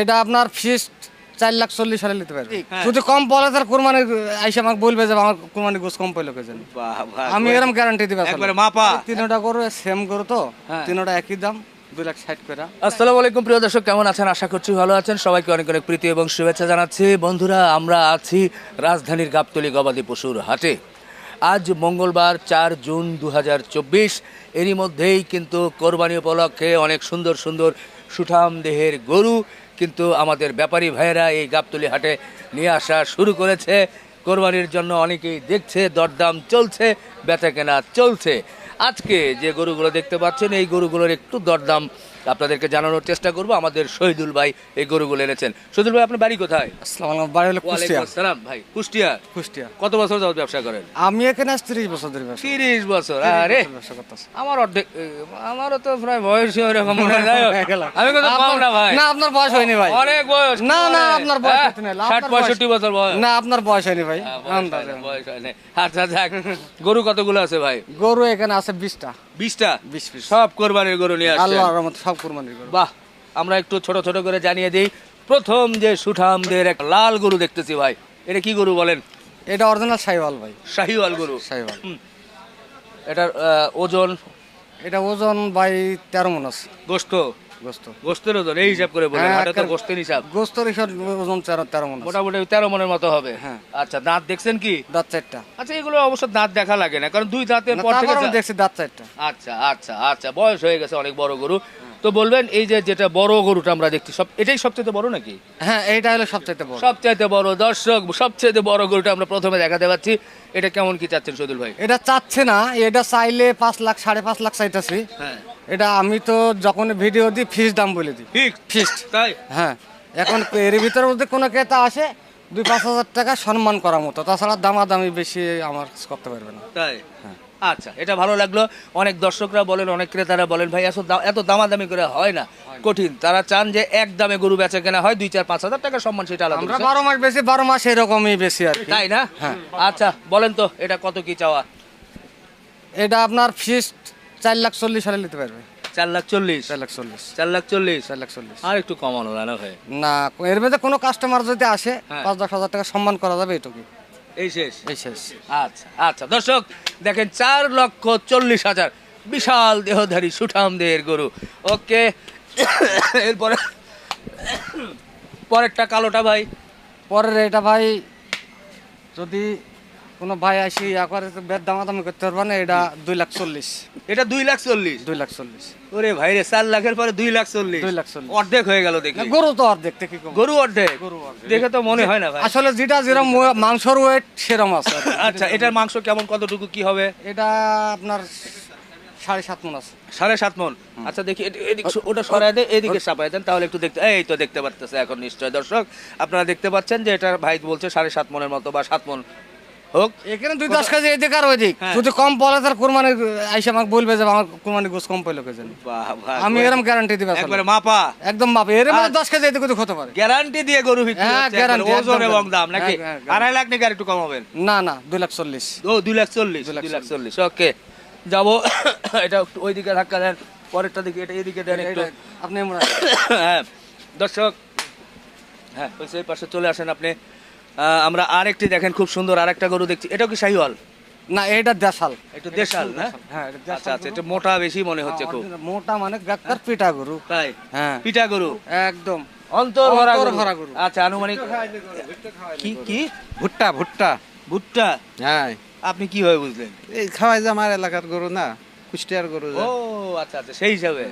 এটা আপনার ফিস চার লাখ চল্লিশ সালে নিতে পারবে। যদি কম বলে তার কোরবানি আইসা আমাকে বলবে যে আমার কোরবানি গোস কম পাইলো কে জানি বাহ, বাহ, আমি এরকম গ্যারান্টি দিবে একবারে মাপা। তিনটা গরু সেম গরু তো হ্যাঁ। তিনটা একই দাম আসসালামু আলাইকুম প্রিয় দর্শক কেমন আছেন? আশা করছি ভালো আছেন। সবাইকে অনেক অনেক প্রীতি এবং শুভেচ্ছা জানাচ্ছি। বন্ধুরা আমরা আছি রাজধানীর গাবতলী গবাদি পশুর হাটে। আজ মঙ্গলবার চার জুন দু হাজার চব্বিশ। এরই মধ্যেই কিন্তু কোরবানি উপলক্ষে অনেক সুন্দর সুন্দর সুঠাম দেহের গরু কিন্তু আমাদের ব্যাপারী ভাইয়েরা এই গাবতলি হাটে নিয়ে আসা শুরু করেছে। কোরবানির জন্য অনেকেই দেখছে, দরদাম চলছে বেচা কেনা চলছে। আজকে যে গরুগুলো দেখতে পাচ্ছেন, এই গরুগুলোর একটু দরদাম আপনাদেরকে জানানোর চেষ্টা করব। আমাদের শহীদুল ভাই এই গরুগুলো এনেছেন। শহীদুল ভাই আপনার বাড়ি কোথায়? আসসালাম আলাইকুম বাড়ি হলো কুষ্টিয়া। ওয়ালাইকুম ভাই কুষ্টিয়া? কুষ্টিয়া। কত বছর যাবত ব্যবসা করেন? আমি এখানে আজ তিরিশ বছর ধরে ব্যবসা তিরিশ বছর আরে! আমার অর্ধেক আমারও তো প্রায় বয়স মনে। আমি কম না ভাই। না আপনার বয়স হয়নি ভাই। অনেক বয়স না, না, আপনার বয়স হ্যাঁ? ষাট পঁয়ষট্টি বছর বয়স। না আপনার বয়স হয়নি ভাই। হ্যাঁ, আন্দাজে। বয়স আচ্ছা যাক। গরু কতগুলো আছে ভাই? গরু এখানে আছে বিশটা। বিশটা? সব কোরবানির গরু নিয়ে আসছে আল্লাহর রহমতে সব কুরবানির গরু বাহ আমরা একটু ছোট ছোট করে জানিয়ে দিই। প্রথম যে সুঠামদের এক লাল গরু দেখতেছি ভাই এটা কি গরু বলেন? এটা অরিজিনাল সাইওয়াল ভাই। শাহিওয়াল গরু। সাইওয়াল এটার ওজন? এটা ওজন ভাই তেরো মন আছে। গোস্ত? গোস্ত। গোস্তের ওজন এই হিসাব করে বলেন হ্যাঁ, হাটে তো গোস্তের হিসাব। গোস্তর হিসাব ওজন তেরো তেরো মন মোটামুটি তেরো মনের মতো হবে। হ্যাঁ। আচ্ছা দাঁত দেখছেন কি? দাঁত চারটা। আচ্ছা এগুলো অবশ্য দাঁত দেখা লাগে না কারণ দুই দাঁতের পর থেকে দেখছি দাঁত চারটা। আচ্ছা আচ্ছা আচ্ছা বয়স হয়ে গেছে অনেক বড় গরু। তো বলবেন এই যে যেটা বড় গরুটা আমরা দেখছি সব এটাই সবচেয়ে বড় নাকি? হ্যাঁ এটা হলো সবচাইতে বড়। সবচাইতে বড় দর্শক সবচেয়ে বড় গরুটা আমরা প্রথমে দেখাতে পাচ্ছি। এটা কেমন কি চাচ্ছেন সদুল ভাই? এটা চাচ্ছে না এটা চাইলে পাঁচ লাখ সাড়ে পাঁচ লাখ চাইতেছি। হ্যাঁ। এটা আমি তো যখন ভিডিও দিই ফিস দাম বলে দিই। ফিক্সড তাই? হ্যাঁ। এখন এর ভিতরে মধ্যে কোনো ক্রেতা আসে দুই পাঁচ হাজার টাকা সম্মান করার মতো। তাছাড়া দামাদামি বেশি আমার করতে পারবে না। তাই? আচ্ছা এটা ভালো লাগল। অনেক দর্শকরা বলেন অনেক ক্রেতারা বলেন ভাই এত এত দামাদামি করে হয় না। কঠিন। তারা চান যে এক দামে গরু বেচা কেনা হয় দুই চার পাঁচ হাজার টাকা সম্মান সেটা আলাদা আমরা বারো মাস বেশি বারো মাস এরকমই বেশি আর তাই না? হ্যাঁ। আচ্ছা বলেন তো এটা কত কি চাওয়া? এটা আপনার ফিস চার লাখ চল্লিশ হাজার নিতে পারবে। চার লাখ চল্লিশ। চার লাখ চল্লিশ। চার লাখ চল্লিশ? চার লাখ চল্লিশ। আর একটু কমানো না ভাই? না এর মধ্যে কোনো কাস্টমার যদি আসে হ্যাঁ। পাঁচ দশ হাজার টাকা সম্মান করা যাবে এটুকু এই শেষ। এই শেষ। আচ্ছা আচ্ছা। দর্শক দেখেন চার লক্ষ চল্লিশ হাজার বিশাল দেহধারী সুঠাম দেহের গরু। ওকে এরপরে পরেরটা কালোটা ভাই। পরের এটা ভাই যদি কোনো ভাই আসি তো বেদ দামাদামি করতে পারবে না এটা দুই লাখ চল্লিশ। এটা দুই লাখ চল্লিশ? দুই লাখ চল্লিশ। ওরে ভাই রে চার লাখের পরে দুই লাখ চল্লিশ। দুই লাখ চল্লিশ। অর্ধেক হয়ে গেল দেখি। গরু তো আর দেখতে কি কম। গরু অর্ধেক? গরু অর্ধেক। দেখে তো মনে হয় না ভাই। আসলে যেটা যেরকম মাংসর ওয়েট সেরম আছে। আচ্ছা এটার মাংস কেমন কতটুকু কি হবে? এটা আপনার সাড়ে সাত মন আছে। সাড়ে সাত মন? আচ্ছা দেখি ওটা সরাই দেয় এদিকে চাপাই দেন তাহলে একটু দেখতে এই তো দেখতে পারতেছে এখন নিশ্চয়। দর্শক আপনারা দেখতে পাচ্ছেন যে এটা ভাই বলছে সাড়ে সাত মনের মতো বা সাত মন হোক। এখানে দুই দশ কেজি এদিক আর ওই দিক হ্যাঁ। যদি কম বলে তার কোরবানি আইসা আমাকে বলবে যে আমার কোরবানি গোস কম আমি এরকম গ্যারান্টি দিবে একবারে মাপা। একদম মাপে। এর মধ্যে দশ কেজি এদিক ওদিক হতে পারে। গ্যারান্টি দিয়ে গরু বিক্রি হ্যাঁ, guarantee, ওজন এবং দাম নাকি? হ্যাঁ, হ্যাঁ। আড়াই লাখ নাকি আর একটু কমাবেন না না দুই লাখ চল্লিশ। ও দুই লাখ চল্লিশ দুই লাখ চল্লিশ। ওকে যাব। এটা ওইদিকে ধাক্কা দেন পরেরটা দিকে এটা এদিকে দেন একটু। আপনি হ্যাঁ দর্শক হ্যাঁ ওই পাশে চলে আসেন আপনি। আমরা আরেকটি দেখেন খুব সুন্দর আরেকটা গরু দেখছি। এটাও কি শাহিওয়াল? না এটা দেশাল। একটু দেশাল না? হ্যাঁ আচ্ছা আচ্ছা এটা মোটা বেশি মনে হচ্ছে খুব। মোটা মানে গাক্কার পিটা গরু। তাই? হ্যাঁ। পিঠা গরু? একদম। অন্তর ভরা গরু। আচ্ছা আনুমানিক কি কি? ভুট্টা ভুট্টা। ভুট্টা? হ্যাঁ। আপনি কি কীভাবে বুঝলেন? এই খাওয়াই যে আমার এলাকার গরু না। কুষ্টিয়ার গরু ও আচ্ছা আচ্ছা সেই হিসাবে।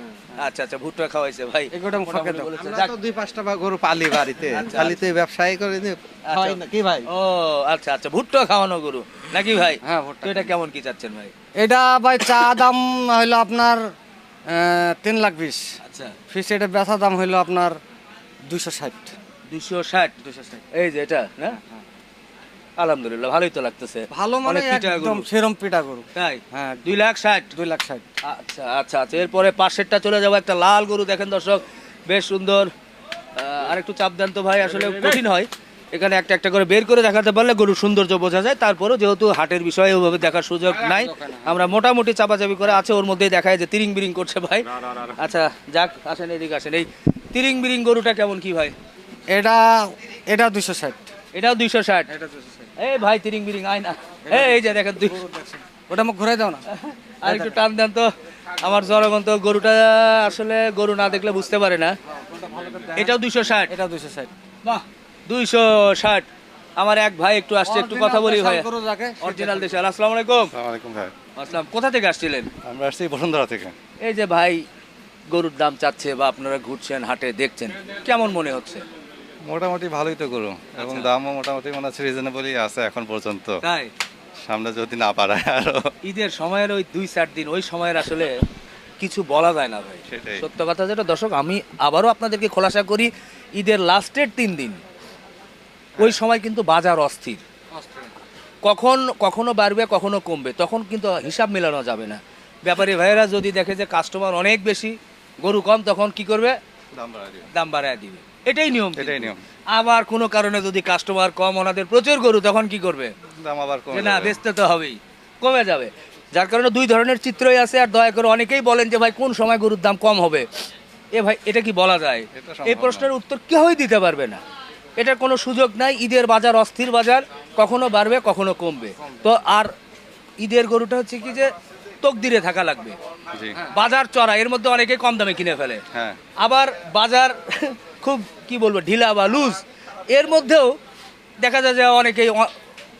আচ্ছা আচ্ছা ভুট্টা খাওয়াইছে ভাই। এগুলো ফাঁকে দাও। আমরা তো দুই পাঁচটা বা গরু পালি বাড়িতে। আচ্ছা, খালি তো ব্যবসায়ী করে নি খাওয়াই না কি ভাই? ও আচ্ছা আচ্ছা ভুট্টা খাওয়ানো গরু। নাকি ভাই? হ্যাঁ, ভুট্টা এটা কেমন কি চাচ্ছেন ভাই? এটা ভাই চা দাম হইল আপনার তিন লাখ বিশ। আচ্ছা। ফিস এটা বেচা দাম হইল আপনার দুইশো ষাট। দুশো ষাট? দুইশো ষাট। এই যে এটা না? আলহামদুলিল্লাহ ভালোই তো লাগতেছে। ভালো মানে একদম। সেরম পিটা গরু। তাই? হ্যাঁ দুই লাখ ষাট? দুই লাখ ষাট। আচ্ছা আচ্ছা আচ্ছা। এরপরে পাশেরটা চলে যাব একটা লাল গরু দেখেন দর্শক বেশ সুন্দর। আর একটু চাপ দেন তো ভাই আসলে কঠিন হয়। এখানে একটা একটা করে বের করে দেখাতে পারলে গরুর সৌন্দর্য বোঝা যায়। তারপরেও যেহেতু হাটের বিষয়ে ওভাবে দেখার সুযোগ নাই আমরা মোটামুটি চাপাচাপি করে আছে ওর মধ্যেই দেখায় যে তিরিং বিরিং করছে ভাই। আচ্ছা যাক আসেন এদিকে আসেন। এই তিরিং বিরিং গরুটা কেমন কি ভাই? এটা এটা দুশো ষাট। এটাও দুইশো ষাট। এটা দুশো ষাট। এই ভাই তিরিং বিরিং আয় না। এই, যে দেখেন দুই ওটা আমাকে ঘুরে দাও না। আর একটু টান দেন তো। আমার জনগণ তো গরুটা আসলে গরু না দেখলে বুঝতে পারে না। এটাও দুইশো ষাট। এটা দুশো ষাট। বাহ দুইশো ষাট। আমার এক ভাই একটু আসছে একটু কথা বলি ভাই। অরিজিনাল দেশে আসসালামু আলাইকুম ভাই। আসসালাম কোথা থেকে আসছিলেন? আমরা আসছি বসুন্ধরা থেকে। এই যে ভাই গরুর দাম চাচ্ছে বা আপনারা ঘুরছেন হাটে দেখছেন কেমন মনে হচ্ছে? মোটামুটি ভালোই তো গরু। এবং দামও মোটামুটি মনে হচ্ছে রিজনেবলই আছে এখন পর্যন্ত। তাই? সামনে যদি না পারায় আরও। ঈদের সময়ের ওই দুই চার দিন ওই সময়ের আসলে কিছু বলা যায় না ভাই। সেটাই। সত্য কথা যেটা দর্শক আমি আবারও আপনাদেরকে খোলাসা করি ঈদের লাস্টের তিন দিন। ওই সময় কিন্তু বাজার অস্থির। কখন কখনো বাড়বে কখনো কমবে তখন কিন্তু হিসাব মেলানো যাবে না। ব্যাপারী ভাইয়েরা যদি দেখে যে কাস্টমার অনেক বেশি গরু কম তখন কি করবে? দাম বাড়ায় দিবে। এটাই নিয়ম। এটাই নিয়ম। আবার কোনো কারণে যদি কাস্টমার কম ওনাদের প্রচুর গরু তখন কি করবে? দাম আবার কমে না। বেচতে তো হবেই কমে যাবে। যার কারণে দুই ধরনের চিত্রই আছে আর দয়া করে অনেকেই বলেন যে ভাই কোন সময় গরুর দাম কম হবে? এ ভাই এটা কি বলা যায়? এটা এই প্রশ্নের উত্তর কেউই দিতে পারবে না। এটার কোনো সুযোগ নাই ঈদের বাজার অস্থির বাজার কখনো বাড়বে কখনো কমবে। তো আর ঈদের গরুটা হচ্ছে কি যে তকদিরে থাকা লাগবে। বাজার চড়া এর মধ্যে অনেকেই কম দামে কিনে ফেলে। হ্যাঁ। আবার বাজার খুব কি বলব ঢিলা বা লুজ এর মধ্যেও দেখা যায় যে অনেকেই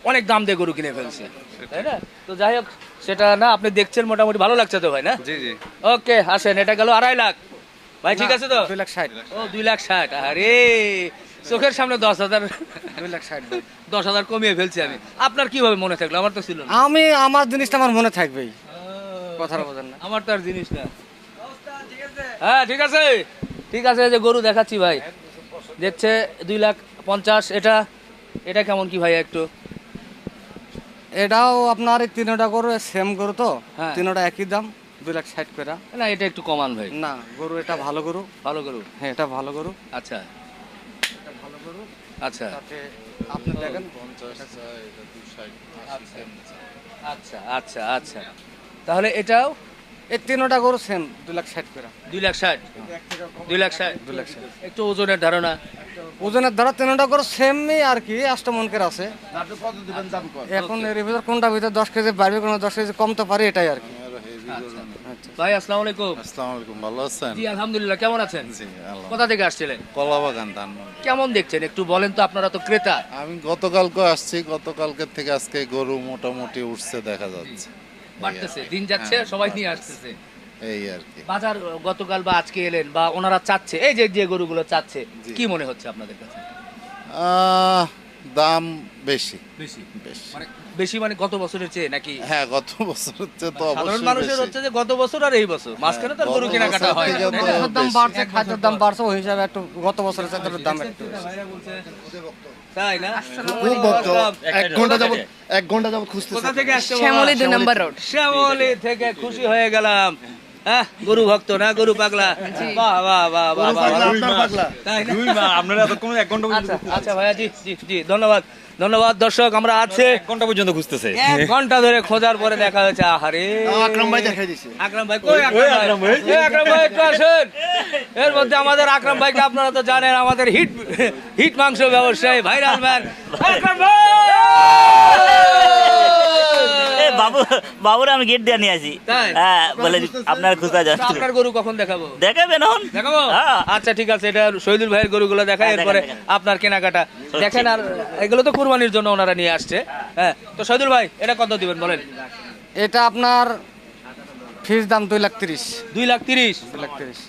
অনেক দাম দিয়ে গরু কিনে ফেলছে তাই না? তো যাই হোক সেটা না আপনি দেখছেন মোটামুটি ভালো লাগছে তো ভাই না? জি জি। ওকে আসেন এটা গেল আড়াই লাখ। ভাই ঠিক আছে তো? দুই লাখ ষাট। ও দুই লাখ ষাট আরে চোখের সামনে দশ হাজার। দুই লাখ ষাট। দশ হাজার কমিয়ে ফেলছি আমি। আপনার কীভাবে মনে থাকল? আমার তো ছিল আমি আমার জিনিসটা আমার মনে থাকবেই। কথাটা বোঝেন না। আমার তো আর জিনিস না। হ্যাঁ ঠিক আছে। ঠিক আছে এই যে গরু দেখাচ্ছি ভাই। দেখছে দুই লাখ পঞ্চাশ এটা এটা কেমন কি ভাই একটু? এটাও আপনার এই তিনটা গরু সেম গরু তো? হ্যাঁ। তিনটা একই দাম দুই লাখ ষাট করে। না এটা একটু কমান ভাই। না গরু এটা ভালো গরু। ভালো গরু? হ্যাঁ এটা ভালো গরু। আচ্ছা। আচ্ছা। আপনি দেখেন। আচ্ছা আচ্ছা আচ্ছা। তাহলে এটাও এই তিনটা গরু সেম দুই লাখ ষাট করে। দুই লাখ ষাট? দুই লাখ ষাট? দুই লাখ ষাট। একটু ওজনের ধারণা। ওজনের দ্বারা তিনটা গরু সেমই আর কি অষ্টমনকের আছে। এখন এর ভিতর কোনটা ভিতর দশ কেজি বাড়বে কোনো দশ কেজি কমতে পারে এটাই আর কি। আচ্ছা। ভাই আসসালামু আলাইকুম। আসসালামু আলাইকুম ভালো আছেন? জি আলহামদুলিল্লাহ কেমন আছেন? জি আল্লাহ কোথা থেকে আসছিলেন? কলা বাগান ধান। কেমন দেখছেন? একটু বলেন তো আপনারা তো ক্রেতা। আমি গতকালকে আসছি গতকালকের থেকে আজকে গরু মোটামুটি উঠছে দেখা যাচ্ছে। বাড়তেছে দিন যাচ্ছে সবাই নিয়ে আসতেছে। এই আর কি। বাজার গতকাল বা আজকে এলেন বা ওনারা চাচ্ছে এই যে যে গরুগুলো চাচ্ছে কি মনে হচ্ছে আপনাদের কাছে? আহ, দাম বেশি। বেশি। বেশি। মানে বেশি মানে গত বছরের চেয়ে নাকি? হ্যাঁ গত বছর হচ্ছে তো সাধারণ অবশ্যই মানুষের হচ্ছে যে গত বছর আর এই বছর। মাঝখানে তো আর গরু গত কেনাকাটা হয় না, তাই না? দাম বাড়ছে খাদ্যের দাম বাড়ছে ওই হিসাবে একটু গত বছরের চাইতে একটু দাম একটু বেশি। তাই না? খুব ভক্ত। এক ঘণ্টা যাবত এক ঘণ্টা যাবত খুঁজতেছে। কোথা থেকে আসছে? শ্যামলী দুই নম্বর রোড শ্যামলি থেকে খুশি হয়ে গেলাম। হ্যাঁ গরু ভক্ত না গরু পাগলা? বাহ বাহ বাহ বাহ বাহ। আপনার পাগলা। তাই আচ্ছা আচ্ছা ভাইয়া জি জি জি ধন্যবাদ। ধন্যবাদ দর্শক আমরা আছে ঘণ্টা পর্যন্ত খুঁজতেছে এক ঘণ্টা ধরে খোঁজার পরে দেখা হয়েছে আহারে। আকরাম ভাই দেখাই দিছে। আকরাম ভাই কই আকরাম ভাই। এই আকরাম ভাই একটু আসেন। এর মধ্যে আমাদের আকরাম ভাইকে আপনারা তো জানেন আমাদের হিট হিট মাংস ব্যবসায়ী ভাইরাল ম্যান। আকরাম ভাই! বাবু বাবুরে আমি গেট দিয়ে নিয়ে আসি। হ্যাঁ বলে আপনার খুঁজা যাচ্ছে আপনার গরু কখন দেখাবো? দেখাবেন এখন। দেখাবো? হ্যাঁ। আচ্ছা ঠিক আছে এটা শহীদুল ভাইয়ের গরুগুলো দেখায় হ্যাঁ, এরপরে আপনার কেনাকাটা। দেখেন আর এগুলো তো কুরবানির জন্য ওনারা নিয়ে আসছে। হ্যাঁ তো শহীদুল ভাই এটা কত দিবেন বলেন? এটা আপনার ফিস দাম দুই লাখ তিরিশ। দুই লাখ তিরিশ? দুই লাখ তিরিশ।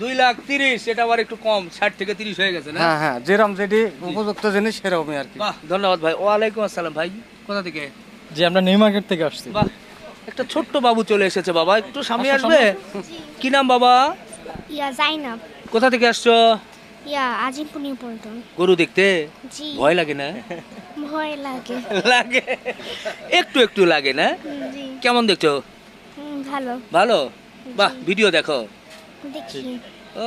দুই লাখ তিরিশ এটা আবার একটু কম ষাট থেকে তিরিশ হয়ে গেছে না? হ্যাঁ হ্যাঁ যেরকম যেটি উপযুক্ত জিনিস সেরকমই আর কি। ধন্যবাদ ভাই। ওয়ালাইকুম আসসালাম ভাই কোথা থেকে? জি আমরা নিউ মার্কেট থেকে আসছি। বাহ একটা ছোট্ট বাবু চলে এসেছে বাবা। একটু সামনে আসবে? কি নাম বাবা? ইয়া জাইনাব। কোথা থেকে আসছো? ইয়া আজিমপুর নিউ পল্টন গরু দেখতে? জি। ভয় লাগে না? ভয় লাগে। লাগে? একটু একটু লাগে না? জি। কেমন দেখছ? ভালো। ভালো? বাহ ভিডিও দেখো। দেখি। ও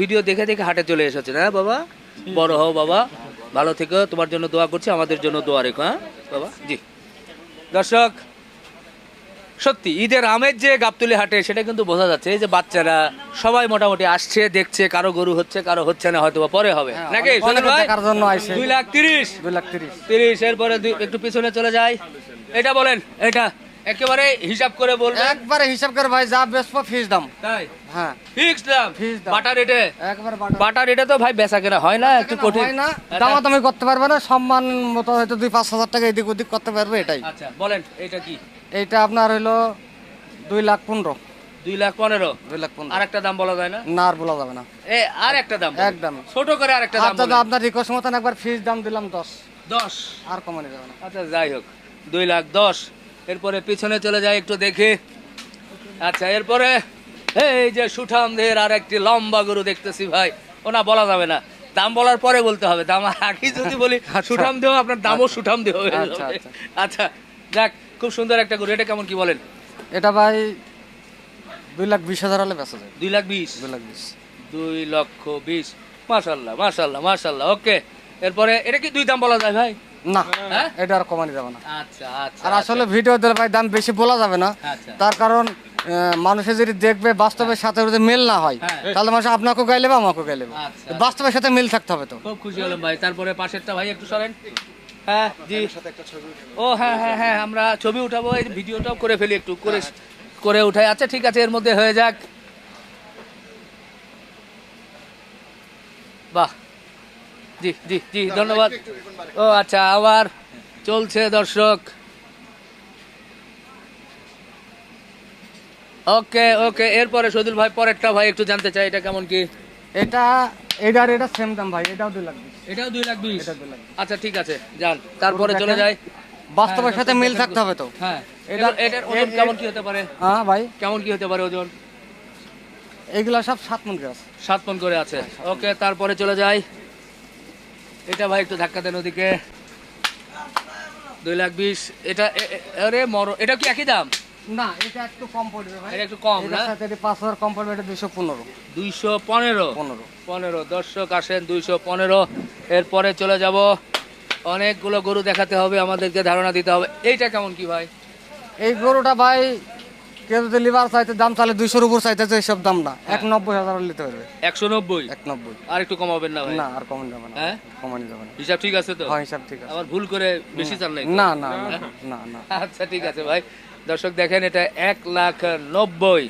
ভিডিও দেখে দেখে হাটে চলে এসেছে না বাবা? বড় হও বাবা। ভালো থেকো। তোমার জন্য দোয়া করছি আমাদের জন্য দোয়া রেখো হ্যাঁ? বাবা জি। দর্শক সত্যি ঈদের আমের যে গাবতুলি হাটে সেটা কিন্তু বোঝা যাচ্ছে। এই যে বাচ্চারা সবাই মোটামুটি আসছে দেখছে কারও গরু হচ্ছে কারও হচ্ছে না হয়তো পরে হবে। হ্যাঁ, নাকি? দেখার জন্য। দুই লাখ তিরিশ। দুই লাখ তিরিশ। তিরিশ এরপরে একটু পিছনে চলে যায় এটা বলেন এটা একেবারে হিসাব করে বলবেন? একবারে হিসাব করে ভাই যা বেসবো ফিস দাম। তাই? হ্যাঁ। ফিক্সড দাম? Fixed দাম। বাটা রেটে? একবার বাটা বাটা রেটে তো ভাই বেচা কেনা হয় না একটু কঠিন। হয় না। দামাদামি করতে পারবে না সম্মান মতো হয়তো দুই পাঁচ হাজার টাকা এদিক ওদিক করতে পারবে এটাই। আচ্ছা বলেন এটা কি? এইটা আপনার হইল দুই লাখ পনেরো। দুই লাখ পনেরো? দুই লাখ পনেরো। আর একটা দাম বলা যায় না? না আর বলা যাবে না। এ আর একটা দাম একদম। ছোট করে আর একটা দাম আচ্ছা আপনার রিকোয়েস্ট মতন একবার ফিস দাম দিলাম দশ। দশ? আর কমানো যাবে না। আচ্ছা যাই হোক। দুই লাখ দশ। এরপরে পিছনে চলে যায় একটু দেখি। আচ্ছা এরপরে এই যে সুঠামদের আর একটি লম্বা গরু দেখতেছি ভাই। ওনা বলা যাবে না। দাম বলার পরে বলতে হবে। দাম আগে যদি বলি সুঠাম দেহ আপনার দামও সুঠাম দেহ আচ্ছা। আচ্ছা। আচ্ছা যাক খুব সুন্দর একটা গরু। এটা কেমন কি বলেন? এটা ভাই দুই লাখ বিশ হাজার হলে বেচা যায়। দুই লাখ বিশ? দুই লাখ বিশ। দুই লক্ষ বিশ। মাশাল্লাহ মাশাল্লাহ মাশাল্লাহ। ওকে এরপরে এটা কি দুই দাম বলা যায় ভাই? না হ্যাঁ? এটা আর কমানো যাবে না। আচ্ছা আচ্ছা আর আসলে ভিডিও দিলে ভাই দাম বেশি বলা যাবে না। আচ্ছা। তার কারণ মানুষে যদি দেখবে বাস্তবের সাথে যদি মিল না হয় হ্যাঁ। তাহলে মানুষ আপনাকেও গাইলে বা আমাকেও গাইলে আচ্ছা। বাস্তবের সাথে মিল থাকতে হবে তো। খুব খুশি হলাম ভাই। তারপরে পাশেরটা ভাই একটু সরেন। হ্যাঁ জি। ও হ্যাঁ হ্যাঁ হ্যাঁ আমরা ছবি উঠাবো। এই ভিডিওটাও করে ফেলি একটু করে করে উঠাই। আচ্ছা ঠিক আছে এর মধ্যে হয়ে যাক। বাহ। জি জি জি ধন্যবাদ। ও আচ্ছা আবার চলছে দর্শক। ওকে ওকে এরপরে সদুল ভাই পরেরটা ভাই একটু জানতে চাই এটা কেমন কি? এটা এটার এটা সেম দাম ভাই এটাও দুই লাখ এটাও দুই লাখ দুই আচ্ছা ঠিক আছে যান তারপরে চলে। যাই। বাস্তবের সাথে মিল থাকতে হবে তো। হ্যাঁ এটা- এটা এটার ওজন কেমন কি হতে পারে? হ্যাঁ ভাই। কেমন কি হতে পারে ওজন? এগুলা সব সাত মন গাছ সাত পন করে আছে। ওকে তারপরে চলে যাই। এটা ভাই একটু ধাক্কা দেন ওদিকে। দুই লাখ বিশ। এটা আরে মর এটা কি একই দাম? না এটা একটু কম পড়বে ভাই। এটা একটু কম না? সাথে এটা পড়বে এটা দর্শক আসেন এরপরে চলে যাব। অনেকগুলো গরু দেখাতে হবে আমাদেরকে ধারণা দিতে হবে। এইটা কেমন কি ভাই? এই গরুটা ভাই কেউ যদি লিভার চাইতে দাম তাহলে দুইশোর উপর চাইতে তো এইসব দাম না এক নব্বই হাজার নিতে পারবে। একশো নব্বই? এক নব্বই আর একটু কমাবেন না ভাই? না আর কমানো যাবে না। হ্যাঁ? কমানো যাবে না। হিসাব ঠিক আছে তো? হ্যাঁ হিসাব ঠিক আছে। আবার ভুল করে বেশি নাই না না না, না না। আচ্ছা ঠিক আছে ভাই। দর্শক দেখেন এটা এক লাখ নব্বই।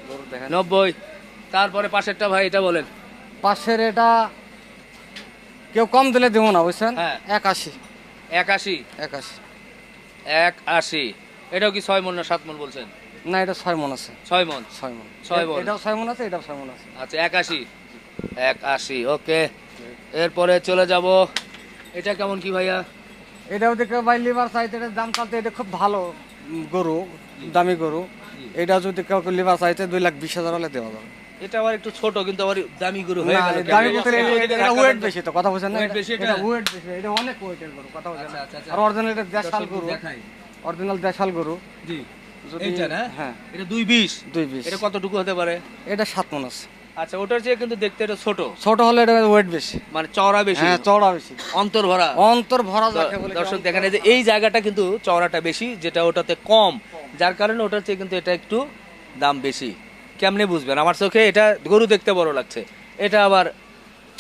নব্বই। তারপরে পাশেরটা ভাই এটা বলেন। পাশের এটা কেউ কম দিলে দেবো না বুঝছেন? হ্যাঁ। একাশি। এক আশি এক আশি এটাও কি ছয় মন না সাত মন বলছেন? না এটা ছয় মন আছে। ছয় মন ছয় মন ছয় মণ। এটাও ছয় মন আছে এটাও ছয় মন আছে। আচ্ছা একাশি। এক আশি ওকে এরপরে চলে যাব। এটা কেমন কি ভাইয়া? এটাও দেখে ভাই লিভার চাইতে এটার দাম চালতে এটা খুব ভালো গরু দামি গরু। এটা যদি কেউ লিভার চাইতে দুই লাখ বিশ হাজার হলে দেওয়া যাবে। এটা আবার একটু ছোট কিন্তু আবার দামি গরু হয়ে গেল দামি? বলতে এটা- এটা ওয়েট বেশি তো কথা বলছেন না? এটা- এটা? এটা ওয়েট বেশি এটা অনেক ওয়েটের গরু কথা বলছেন আচ্ছা, আচ্ছা, আচ্ছা। আর অরিজিনাল এটা দেশাল গরু। অরিজিনাল দেশাল গরু। জি। এইটা না? হ্যাঁ। এটা দুই বিশ। দুই বিশ। এটা কতটুকু হতে পারে? এটা সাত মন আছে। আচ্ছা ওটার চেয়ে কিন্তু দেখতে এটা ছোট। ছোট হলে এটা ওয়েট বেশি। মানে চওড়া বেশি। হ্যাঁ চওড়া বেশি। অন্তর ভরা। অন্তর ভরা দর্শক দেখেন যে এই জায়গাটা কিন্তু চওড়াটা বেশি যেটা ওটাতে কম। যার কারণে ওটার চেয়ে কিন্তু এটা একটু দাম বেশি। কেমনে বুঝবেন? আমার চোখে এটা গরু দেখতে বড় লাগছে। এটা আবার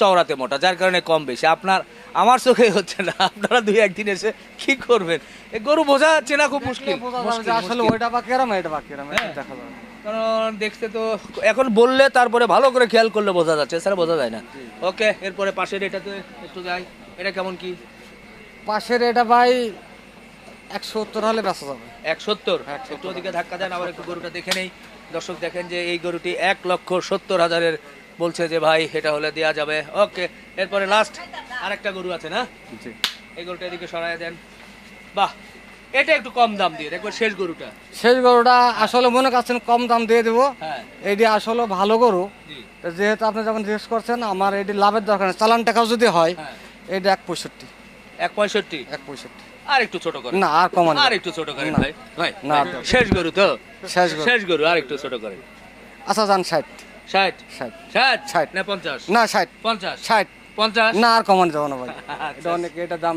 চওড়াতে মোটা যার কারণে কম বেশি। আপনার আমার চোখে হচ্ছে না। আপনারা দুই একদিন এসে কি করবেন? এই গরু বোঝা চেনা খুব মুশকিল। বোঝা যাবে যে মুশকিল, আসলে ওইটা বা কেরাম এটা বা কেরাম হ্যাঁ। দেখা যাবে কারণ দেখতে তো এখন বললে তারপরে ভালো করে খেয়াল করলে বোঝা যাচ্ছে এছাড়া বোঝা যায় না। ওকে এরপরে পাশের এটাতে একটু যাই। এটা কেমন কি? পাশের এটা ভাই একশো উত্তর হলে বেচা যাবে। এক সত্তর? হ্যাঁ, একটু ওদিকে ধাক্কা দেন আবার একটু গরুটা দেখে নেই। দর্শক দেখেন যে এই গরুটি এক লক্ষ সত্তর হাজারের বলছে যে ভাই এটা হলে দেওয়া যাবে। ওকে এরপরে লাস্ট আরেকটা গরু আছে না? এই গরুটা এদিকে সরাই দেন। বাহ এটা একটু কম দাম দিয়ে দেখবেন শেষ গরুটা। শেষ গরুটা আসলে মনে করছেন কম দাম দিয়ে দেবো। হ্যাঁ। এটি আসলে ভালো গরু। যেহেতু আপনি যখন জিজ্ঞেস করছেন আমার এটি লাভের দরকার চালান টাকাও যদি হয় হ্যাঁ। এটা এক পঁয়ষট্টি। এক পঁয়ষট্টি? এক পঁয়ষট্টি। আর একটু ছোট করেন। না আর কমানো আর একটু ছোট করেন না। ভাই। ভাই না, শেষ গরু তো? শেষ গরু। শেষ গরু আর একটু ছোট করেন। আচ্ছা যান ষাট ষাট। ষাট। ষাট? ষাট। না পঞ্চাশ। না ষাট। পঞ্চাশ। ষাট। পঞ্চাশ? না আর কমানো যাব না ভাই। আচ্ছা। এটা অনেক এটা দাম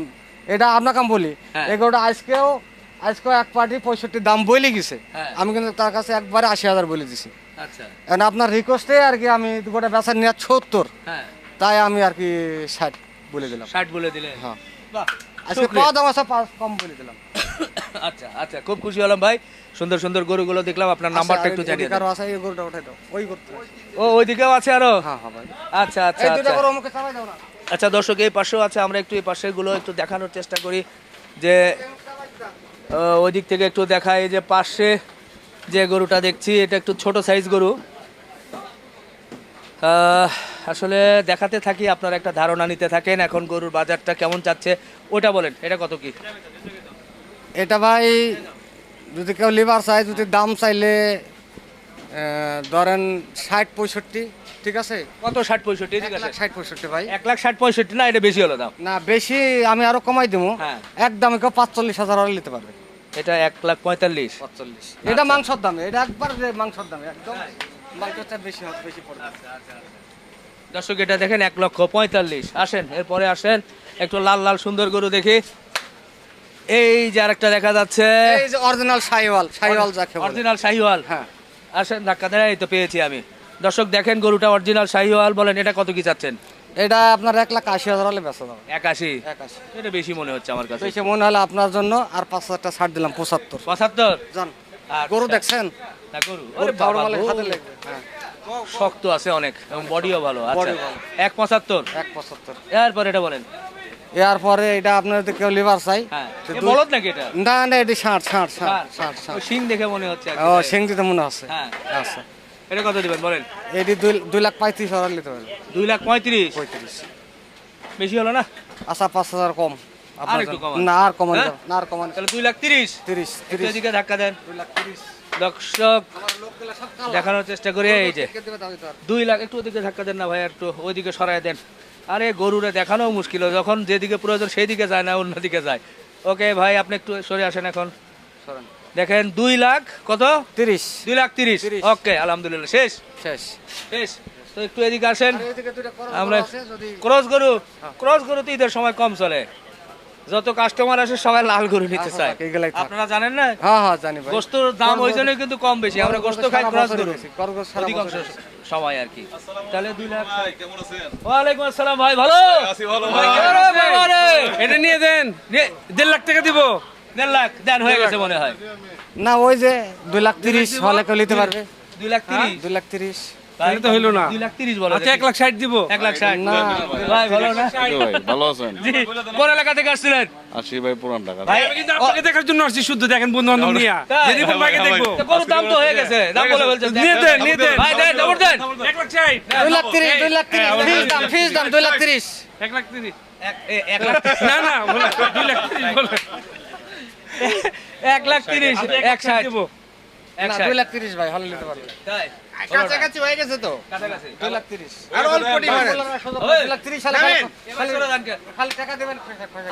এটা আপনাকে আমি বলি। হ্যাঁ। এই আজকেও আজকে এক পার্টি পঁয়ষট্টি দাম বলে গেছে। হ্যাঁ। আমি কিন্তু তার কাছে একবারে আশি হাজার বলে দিছি। আচ্ছা। এখন আপনার রিকোয়েস্টে আর কি আমি গোটা বেচার নিয়ে সত্তর। হ্যাঁ। তাই আমি আর কি ষাট বলে দিলাম। ষাট বলে দিলেন। হ্যাঁ। আজকে পাওয়া দাম আছে কম বলে দিলাম। আচ্ছা আচ্ছা খুব খুশি হলাম ভাই। সুন্দর সুন্দর গরুগুলো দেখলাম আপনার নাম্বারটা একটু জানিয়ে দেন। কারও আছে এই গরুটা উঠাই দাও ওই করতে ও ওইদিকেও আছে আরও? হ্যাঁ হ্যাঁ ভাই। আচ্ছা আচ্ছা এই দুটা আচ্ছা। করে অমুকে চালাই দাও না। আচ্ছা দর্শক এই পাশেও আছে আমরা একটু এই পাশেরগুলো একটু দেখানোর চেষ্টা করি। যে ওই দিক থেকে একটু দেখাই যে পাশে যে গরুটা দেখছি এটা একটু ছোট সাইজ গরু। আসলে দেখাতে থাকি আপনারা একটা ধারণা নিতে থাকেন এখন গরুর বাজারটা কেমন যাচ্ছে ওটা বলেন এটা কত কি? এটা ভাই যদি কেউ লিভার চাই যদি দাম চাইলে ধরেন ষাট পঁয়ষট্টি ঠিক আছে? কত ষাট পঁয়ষট্টি? ঠিক আছে। ষাট পঁয়ষট্টি ভাই। এক লাখ ষাট পঁয়ষট্টি না এটা বেশি হলো দাম? না বেশি আমি আরও কমাই দেবো হ্যাঁ। একদম কেউ পাঁচচল্লিশ হাজার হলে নিতে পারবে। এটা এক লাখ পঁয়তাল্লিশ। পাঁচচল্লিশ। এটা মাংসর দামে এটা একবার যে মাংসর দামে একদম মাংসটা বেশি হবে বেশি পড়বে। দর্শক এটা দেখেন এক লক্ষ পঁয়তাল্লিশ। আসেন এরপরে আসেন একটু লাল লাল সুন্দর গরু দেখি। এই যে আরেকটা দেখা যাচ্ছে। এই যে অরিজিনাল সাইওয়াল সাইওয়াল যাকে অরিজিনাল শাহিওয়াল। হ্যাঁ। আসেন ধাক্কা দেয় এই তো পেয়েছি আমি। দর্শক দেখেন গরুটা অরিজিনাল শাহিওয়াল বলেন এটা কত কি চাচ্ছেন? এটা আপনার এক লাখ আশি হাজার হলে বেচা দাম একাশি? একাশি। এটা বেশি মনে হচ্ছে আমার কাছে। বেশি মনে হলে আপনার জন্য আর পাঁচ হাজার টাকা ছাড় দিলাম পঁচাত্তর। পঁচাত্তর? জান। আচ্ছা। গরু দেখছেন? হ্যাঁ। শক্ত আছে অনেক এবং বডিও ভালো। আচ্ছা। এক পঁচাত্তর? এক পঁচাত্তর। এরপর এটা বলেন। এরপরে এটা আপনার কেউ লিভার চাই হ্যাঁ। বলদ নাকি এটা? না না এটি ষাট ষাট ষাট ষাট। ষাট শিং দেখে মনে হচ্ছে ও। সিং দিতে মনে আছে হ্যাঁ। আচ্ছা। এটা কত দিবেন বলেন? এটি দুই দুই লাখ পঁয়ত্রিশ হাজার নিতে পারবে দুই লাখ পঁয়ত্রিশ? পঁয়ত্রিশ। বেশি হলো না? আচ্ছা পাঁচ হাজার কম। একটু জন্য। না আর কমান হ্যাঁ? না আর কমান তাহলে দুই লাখ তিরিশ। তিরিশ তিরিশ। এদিকে ধাক্কা দেন। দুই লাখ তিরিশ। দর্শক দেখানোর চেষ্টা করি এই যে। আর। দুই লাখ একটু ওদিকে ধাক্কা দেন না ভাই একটু ওইদিকে সরাই দেন। আরে গরুরে দেখানো মুশকিল যখন যেদিকে প্রয়োজন সেই দিকে যায় না অন্যদিকে যায়। ওকে ভাই আপনি একটু সরে আসেন এখন। দেখেন দুই লাখ কত? তিরিশ। দুই লাখ তিরিশ। ওকে আলহামদুলিল্লাহ শেষ? শেষ। শেষ। তো একটু এদিকে আসেন। আমরা ক্রস গরু ক্রস গরু তো ঈদের সময় কম চলে। যত কাস্টমার আসে সবাই লাল গরু নিতে চায়। এগুলাই আপনারা জানেন না? হ্যাঁ হ্যাঁ জানি ভাই। গোস্তর দাম ওই জন্য কিন্তু কম বেশি। আমরা গোস্ত খাই ক্রস গরু। অধিকাংশ। সময় আর কি। তাহলে দুই লাখ ওয়ালাইকুম আসসালাম ভাই ভালো? ভাই, আরে বাবা রে। এটা নিয়ে দেন। দেড় লাখ টাকা দিব। দেড় লাখ দেন হয়ে গেছে মনে হয়। না ওই যে দুই লাখ তিরিশ হলে কেউ নিতে পারবে। দুই লাখ তিরিশ? দুই লাখ তিরিশ। তাই তো হইল না। দুই লাখ তিরিশ বলো আচ্ছা এক লাখ ষাট দিব। এক লাখ ষাট। না ভাই ভালো না। ভাই ভালো আছেন? জি কোন এলাকা থেকে আসছিলেন? আসি ভাই পুরান ঢাকা ভাই আমি কিন্তু আপনাকে দেখার জন্য আসছি শুদ্ধ দেখেন বন্ধু বান্ধব নিয়ে? যদি ভাইকে দেখব। তো গরুর দাম তো হয়ে গেছে। দাম বলে বলছেন। নিয়ে দেন নিয়ে দেন। ভাই দেন দাম দেন এক লাখ ষাট। দুই লাখ তিরিশ দুই লাখ তিরিশ। ফিস দাম ফিস দাম দুই লাখ তিরিশ। এক লাখ তিরিশ। এক- এ- এক লাখ না না বলে, দুই লাখ তিরিশ বলে এক লাখ তিরিশ এক ষাট। দিব এক না দুই লাখ তিরিশ ভাই হলে নিতে পারবে। কাছাকাছি হয়ে গেছে তো। কাছাকাছি। দুই লাখ তিরিশ। আর অল্প ডিফারেন্স দুই লাখ তিরিশ হলে খালি- এবার ছোট দান কে? খালি টাকা দেবেন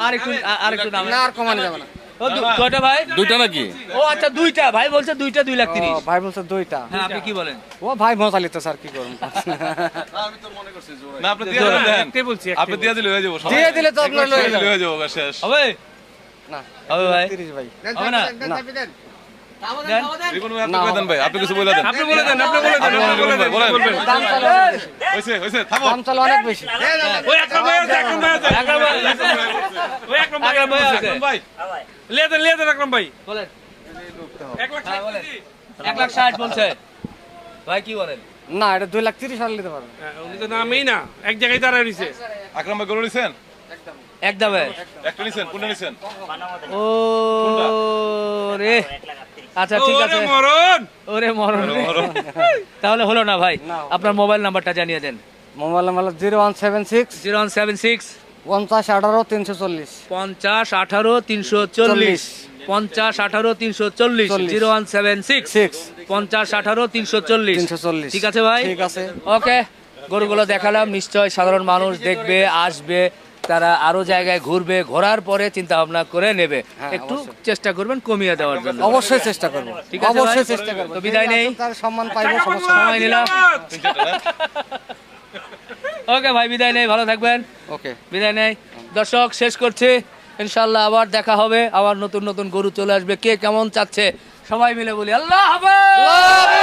আর একটু আর একটু দাম। না আর কমানো যাবে না। ও কয়টা ভাই? দুইটা নাকি? ও আচ্ছা দুইটা। ভাই বলছে দুইটা দুই লাখ তিরিশ। ভাই বলছে দুইটা। হ্যাঁ আপনি কি বলেন? ও ভাই মজা লিতে স্যার কি করুন না আপনি দিয়ে দেন। বলছি আপনি দিয়ে দিলে হয়ে যাব দিয়ে দিলে তো আপনার হয়ে যাব। শেষ। হবে? না হবে ভাই। তিরিশ ভাই। হবে না? আপনি কই দেন ভাই আপনি কিছু বলে দেন। আপনি বলে দেন আপনি বলে দেন আপনি আপনি বলে দেন বলেন। বলবেন দাম চালো হইছে হইছে থামো। দাম চালো অনেক বেশি। ওই একরাম ভাই আছে একরাম ভাই আছে। একরাম ভাই ওই একরাম ভাই আছে। আছে। ভাই। লিয়ে দেন লিয়ে দেন একরাম ভাই। বলেন। এক লাখ হ্যাঁ। লাখ বলছে। ভাই কি বলেন? না এটা দুই লাখ তিরিশ হলে নিতে পারবে। হ্যাঁ, উনি তো নামেই না এক জায়গায় দাঁড়ায় রয়েছে। আকরাম ভাই গরু নিছেন? এক দামে। একটা নিছেন কোনটা নিছেন? ও রে। আচ্ছা ঠিক আছে। ওরে মরণ। ওরে মরণ। তাহলে হলো না ভাই আপনার মোবাইল নাম্বারটা জানিয়ে দেন। Mobile number zero one seven six zero one seven six পঞ্চাশ আঠারো তিনশো চল্লিশ। পঞ্চাশ আঠারো তিনশো চল্লিশ। পঞ্চাশ আঠারো তিনশো চল্লিশ। চল্লিশ। Zero one seven six six. পঞ্চাশ আঠারো তিনশো চল্লিশ। তিনশো চল্লিশ। ঠিক আছে ভাই? ঠিক আছে। ওকে গরুগুলো দেখালাম। নিশ্চয় সাধারণ মানুষ দেখবে আসবে। তারা আরও জায়গায় ঘুরবে ঘোরার পরে চিন্তা ভাবনা করে নেবে। হ্যাঁ, একটু চেষ্টা করবেন কমিয়ে দেওয়ার জন্য। অবশ্যই চেষ্টা করব। ঠিক আছে অবশ্যই চেষ্টা করব। তো বিদায় নেই। তার সম্মান পাইবো সময় নিলাম। ওকে ভাই বিদায় নেই ভালো থাকবেন। ওকে। বিদায় নেই। দর্শক শেষ করছি। ইনশাল্লাহ আবার দেখা হবে। আবার নতুন নতুন গরু চলে আসবে। কে কেমন চাচ্ছে সবাই মিলে বলি আল্লাহ হাফেজ!